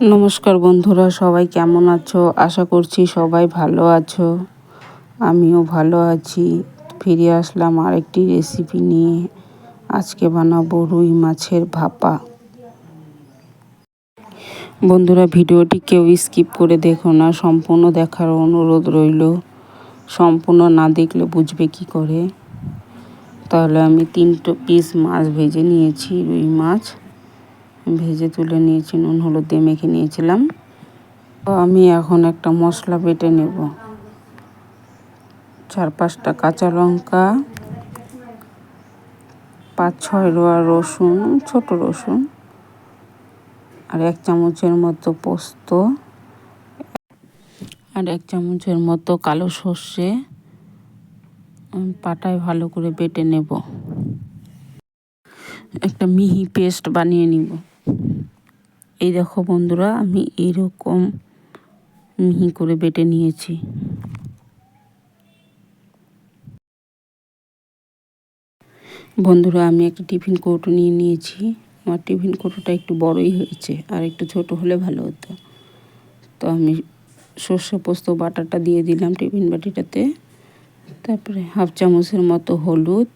নমস্কার বন্ধুরা, সবাই কেমন আছো? আশা করছি সবাই ভালো আছো। আমিও ভালো আছি। ফিরে আসলাম আরেকটি রেসিপি নিয়ে। আজকে বানাবো রুই মাছের ভাপা। বন্ধুরা, ভিডিওটি কেউ স্কিপ করে দেখো না, সম্পূর্ণ দেখার অনুরোধ রইল। সম্পূর্ণ না দেখলে বুঝবে কি করে। তাহলে আমি তিনটো পিস মাছ ভেজে নিয়েছি, রুই মাছ। ভেজে তুলে নিয়েছি, নুন, হলুদ দিয়ে মেখে নিয়েছিলাম। তো আমি এখন একটা মশলা বেটে নেব। চার পাঁচটা কাঁচা লঙ্কা, পাঁচ ছয় রোয়া রসুন, ছোট রসুন, আর এক চামচের মতো পোস্ত, আর এক চামচের মতো কালো সর্ষে পাটায় ভালো করে বেটে নেব। একটা মিহি পেস্ট বানিয়ে নিব। এই দেখো বন্ধুরা, আমি এরকম মিহি করে বেটে নিয়েছি। বন্ধুরা, আমি একটা টিফিন কৌটো নিয়ে নিয়েছি। আমার টিফিন কৌটোটা একটু বড়ই হয়েছে, আর একটু ছোট হলে ভালো হতো। তো আমি সর্ষে পোস্ত বাটাটা দিয়ে দিলাম টিফিন বাটিটাতে। তারপরে হাফ চামচের মতো হলুদ,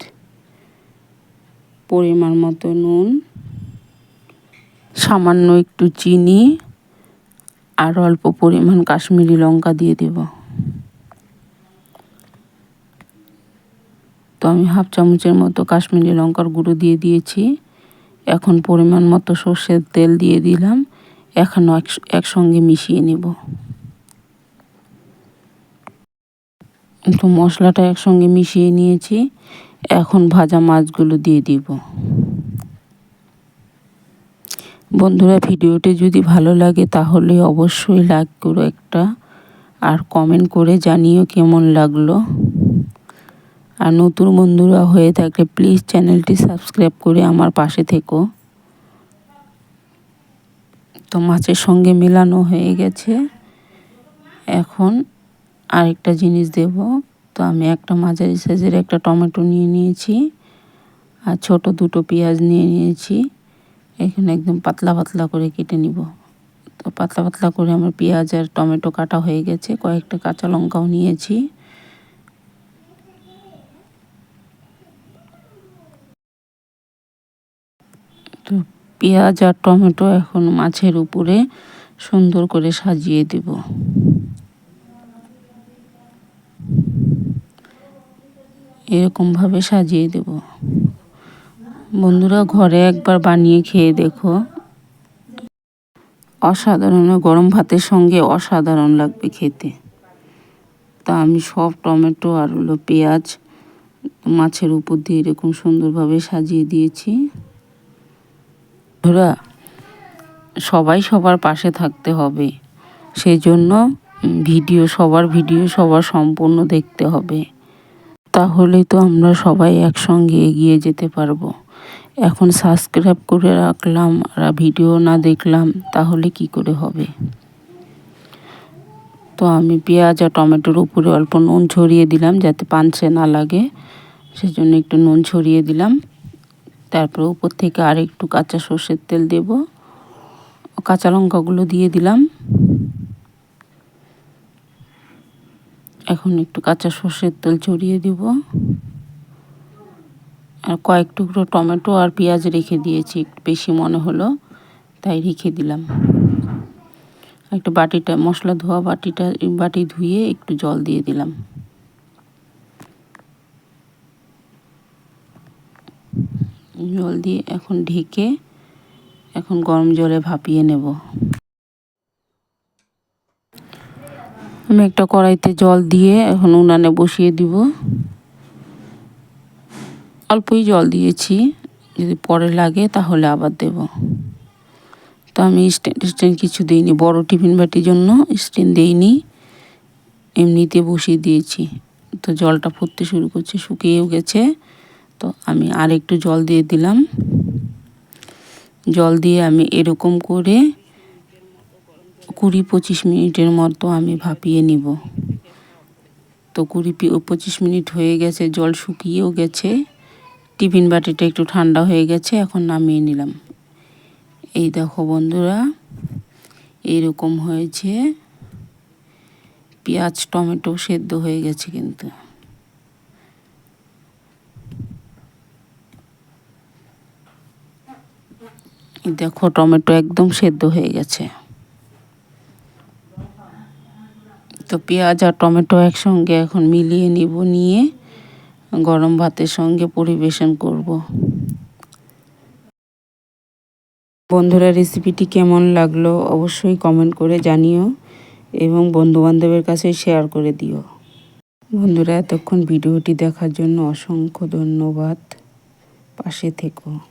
পরিমাণ মতো নুন সামান্য একটু চিনি আর অল্প পরিমাণ কাশ্মীরি লঙ্কা দিয়ে দেব। তো আমি হাফ চামচের মতো কাশ্মীরি লঙ্কার গুঁড়ো দিয়ে দিয়েছি। এখন পরিমাণ মতো সর্ষের তেল দিয়ে দিলাম। এখনও একসঙ্গে মিশিয়ে নেব। তো মশলাটা একসঙ্গে মিশিয়ে নিয়েছি। এখন ভাজা মাছগুলো দিয়ে দিব। বন্ধুরা, ভিডিওটি যদি ভালো লাগে তাহলে অবশ্যই লাইক করো একটা আর কমেন্ট করে জানিও কেমন লাগল। আর নতুন বন্ধুরা হয়ে থাকলে প্লিজ চ্যানেলটি সাবস্ক্রাইব করে আমার পাশে থেকো। তো মাছের সঙ্গে মেলানো হয়ে গেছে। এখন আরেকটা জিনিস দেব। তো আমি একটা মাঝারি সাইজের একটা টমেটো নিয়ে নিয়েছি আর ছোট দুটো পেঁয়াজ নিয়ে নিয়েছি। এখানে একদম পাতলা পাতলা করে কেটে নিব। তো পাতলা পাতলা করে আমার পেঁয়াজ আর টমেটো কাটা হয়ে গেছে। কয়েকটা কাঁচা লঙ্কাও নিয়েছি। তো পেঁয়াজ আর টমেটো এখন মাছের উপরে সুন্দর করে সাজিয়ে দেব। এরকমভাবে সাজিয়ে দেব। বন্ধুরা ঘরে একবার বানিয়ে খেয়ে দেখো। অসাধারণ, গরম ভাতের সঙ্গে অসাধারণ লাগবে খেতে। তা আমি সব টমেটো আর হলো পেঁয়াজ, মাছের উপর দিয়ে এরকম সুন্দরভাবে সাজিয়ে দিয়েছি। ধরা সবাই সবার পাশে থাকতে হবে। সেই জন্য ভিডিও, সবার ভিডিও, সবার সম্পূর্ণ দেখতে হবে। তাহলে তো আমরা সবাই একসঙ্গে এগিয়ে যেতে পারব। এখন সাবস্ক্রাইব করে রাখলাম আর ভিডিও না দেখলাম, তাহলে কি করে হবে? তো আমি পেঁয়াজ আর টমেটোর উপরে অল্প নুন ছড়িয়ে দিলাম যাতে পানসে না লাগে। সেজন্য একটু নুন ছড়িয়ে দিলাম। তারপর উপর থেকে আর একটু কাঁচা সর্ষের তেল দেব। কাঁচা লঙ্কাগুলো দিয়ে দিলাম। এখন একটু কাঁচা সর্ষের তেল ছড়িয়ে দিব। আর কয়েক টুকরো টমেটো আর পেঁয়াজ রেখে দিয়েছি, একটু বেশি মনে হলো, তাই রেখে দিলাম। একটু বাটিটা, মশলা ধোয়া বাটিটা, বাটি ধুয়ে একটু জল দিয়ে দিলাম। জল দিয়ে এখন ঢেকে এখন গরম জলে ভাপিয়ে নেব। আমি একটা কড়াইতে জল দিয়ে এখন উনানে বসিয়ে দিব। অল্পই জল দিয়েছি, যদি পরে লাগে তাহলে আবার দেব। তো আমি স্ট্যান্ড স্ট্যান্ড কিছু দিইনি, বড় টিফিন বাটির জন্য স্ট্যান্ড দিইনি, এমনিতে বসিয়ে দিয়েছি। তো জলটা ফুটতে শুরু করছে, শুকিয়েও গেছে। তো আমি আর একটু জল দিয়ে দিলাম। জল দিয়ে আমি এরকম করে কুড়ি পঁচিশ মিনিটের মতো আমি ভাপিয়ে নিব। তো কুড়ি পঁচিশ মিনিট হয়ে গেছে, জল শুকিয়েও গেছে। টিফিন বাটিটা একটু ঠান্ডা হয়ে গেছে, এখন নামিয়ে নিলাম। এই দেখো বন্ধুরা এরকম হয়েছে। পেঁয়াজ, টমেটো সেদ্ধ হয়ে গেছে কিন্তু। দেখো টমেটো একদম সেদ্ধ হয়ে গেছে। তো পেঁয়াজ আর টমেটো একসঙ্গে এখন মিলিয়ে নিব, নিয়ে গরম ভাতের সঙ্গে পরিবেশন করব। বন্ধুরা রেসিপিটি কেমন লাগল অবশ্যই কমেন্ট করে জানিও এবং বন্ধুবান্ধবের কাছে শেয়ার করে দিও। বন্ধুরা, এতক্ষণ ভিডিওটি দেখার জন্য অসংখ্য ধন্যবাদ। পাশে থেকো।